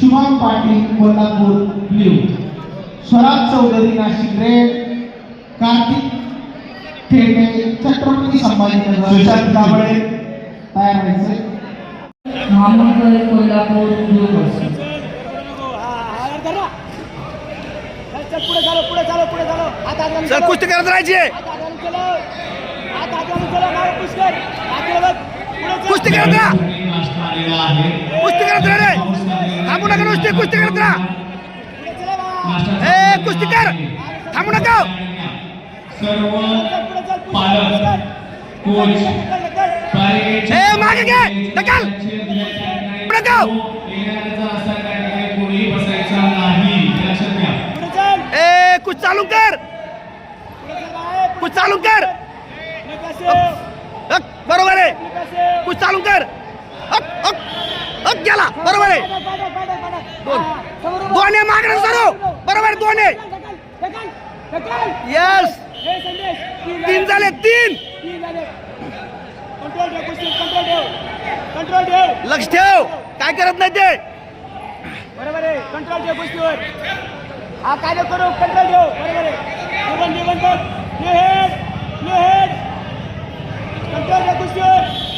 Shubham Patil Kolhapur blue Swaraj Chaudhari Nashik red Kartik Thete Chhatrapati Sambhajinagar Sushant Kamble. तयार Kolhapur blue पुढे झालं पुढे झालं पुढे झालं आता सर कुस्ती करत राहायची कुस्ती करत राहा. कुस्ती करत रे थांबू नका नुसती कुस्ती करत राहा. ए कुस्ती कर. थांबू नका. सर्व पालक कोच ए मागे घे. ढकल. चल ए कुछ चालू कर. कुछ चालू कर. बरोबर आहे. कुछ चालू कर. गेला. बरोबर आहे. दोन. दोन आहे मागणं सर्व बरोबर दोन आहे यस तीन झाले तीन. लक्ष ठेव. काय करत नाही ते? बरोबर आहे. कंट्रोल ठेव गोष्टीवर हा काय करू. कंट्रोल ठेव. बरोबर आहे. कंट्रोल ठेव गोष्टीवर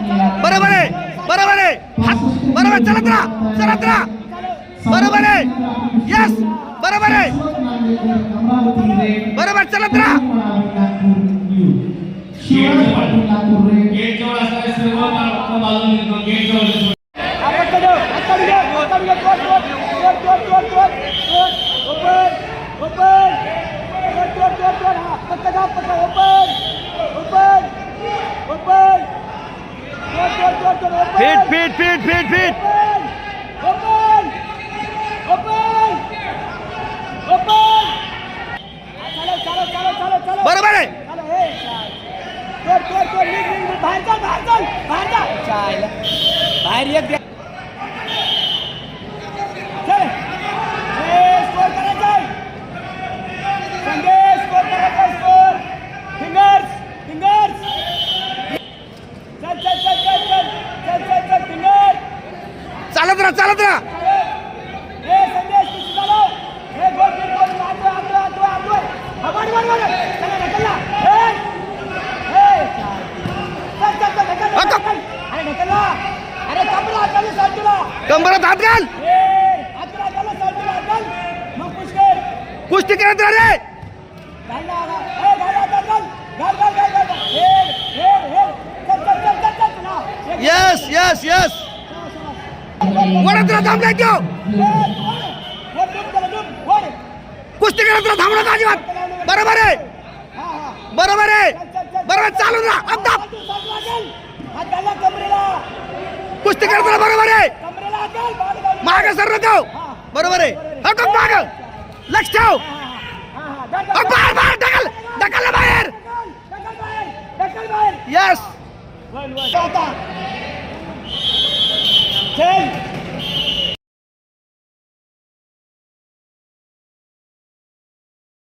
चला बरोबर चलत राहा चलत राहा बरोबर आहे. यस बरोबर आहे. बरोबर चलत राहा शिवाजी पाटील गेट जवळ असणारे सर्व बाजूने गेट जवळ Pete, Pete, Pete, Pete. Open! Open! Open! बरोबर आहे बाहेर जा बाहेर जा बाहेर जा बाहेर एक चालत राहा चालत राहा कंबरात हात घाल. कुस्ती करत रे येस येस येस वडा तुला थांबलाय तो. कुस्ती करत तुला थांबणार का अजिबात. बरोबर आहे. बरोबर आहे. बरोबर चालू ना आता कुस्ती करत तुला बरोबर आहे. माग सर तो. बरोबर आहे. हक माग. लक्ष ठेव. बाहेर ढकल. ढकल बाहेर. यस